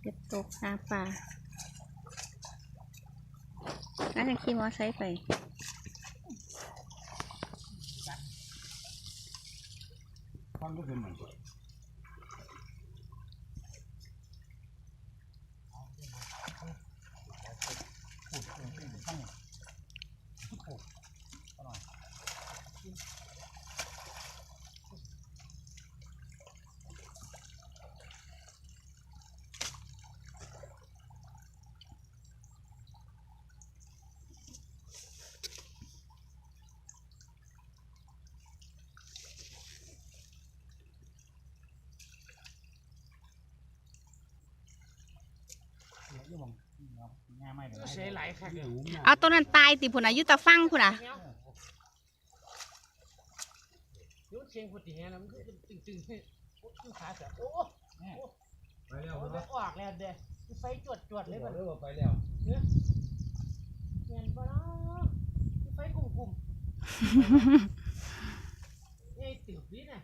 เก็บตกหาปลาน่าจะขี่มอไซค์ไปฟังก็เป็นเหมือน ง่ายไม่เลยใช้หลายครั้งเอาตัวนั้นตายติพุ่นน่ะอยุตาฟังพุ่นน่ะยุ่งเชียงพุทธิเนี่ยนะมันคือตึงตึงๆนี่โอ้ยขาเสียโอ้ไปแล้วโหได้ออกแล้วเด้อไฟจวดจวดๆเลยแบบเริ่มไปแล้วเงินปะเนาะไฟกลุ่มกลุ่มๆนี่ติดนี่นะ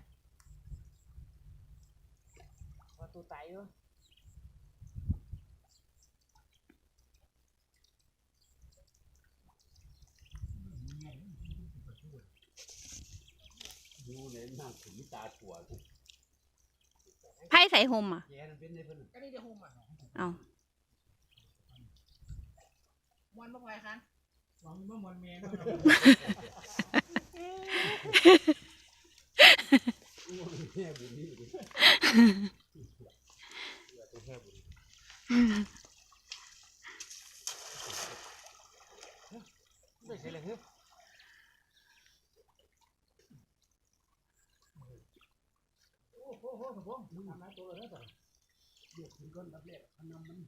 ประตูตายอยู่ ดูเลยนั่งถึงตาถั่วไพ่ใส่ห่มอะ แย่นั่นเป็นในเพิ่นก็นี่เดี๋ยวโฮมอะเอาวันเมื่อไหร่ครับวันเมื่อวันเมย์แย่บุญนี่ไม่ใช่เลยครับ โอ้โหโอ้โหผมทำหลายตัวแล้วจ้ะเดี๋ยวคุณก้นรับแรกทำน้ำมัน